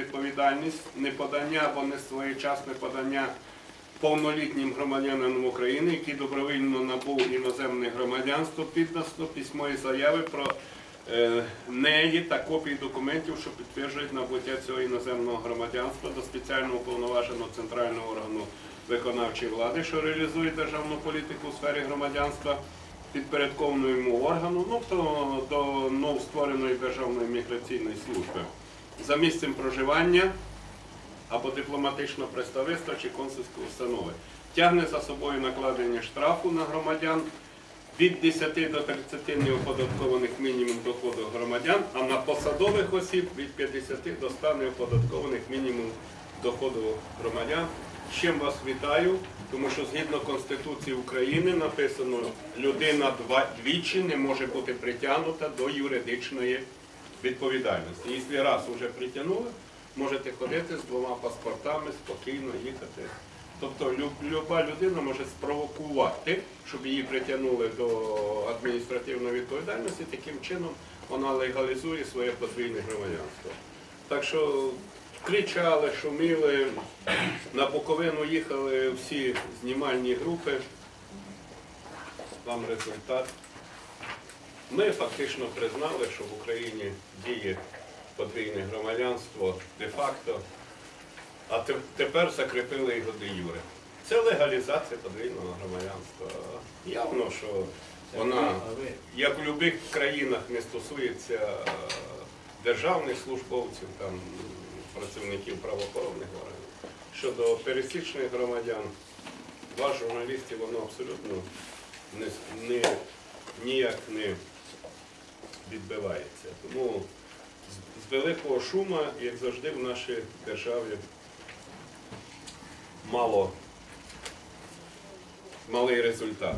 відповідальність неподання або несвоєчасне подання повнолітнім громадянам України, які добровільно набув іноземне громадянство, піддасно письмові заяви про е, неї та копії документів, що підтверджують набуття цього іноземного громадянства до спеціально уповноваженого центрального органу виконавчої влади, що реалізує державну політику у сфері громадянства, підпорядкованого йому органу, ну то до новоствореної державної міграційної служби за місцем проживання або дипломатичного представництва чи консульської установи. Тягне за собою накладення штрафу на громадян від 10 до 30 неоподаткованих мінімум доходу громадян, а на посадових осіб від 50 до 100 неоподаткованих мінімум доходу громадян. З чим вас вітаю, тому що згідно Конституції України написано, людина двічі не може бути притягнута до юридичної відповідальності. Якщо раз вже притягнули, можете ходити з двома паспортами, спокійно їхати. Тобто лю- люба людина може спровокувати, щоб її притягнули до адміністративної відповідальності, таким чином вона легалізує своє подвійне громадянство. Так що кричали, шуміли, на Буковину їхали всі знімальні групи. Вам результат. Ми фактично признали, що в Україні діє подвійне громадянство де-факто, а тепер закріпили його де юре. Це легалізація подвійного громадянства. Явно, що вона, як в будь-яких країнах, не стосується е, державних службовців, там, працівників правоохоронних органів. Щодо пересічних громадян, вас, журналістів, воно абсолютно не, не, ніяк не відбивається. Тому з, великого шума, як завжди, в нашій державі мало, малий результат.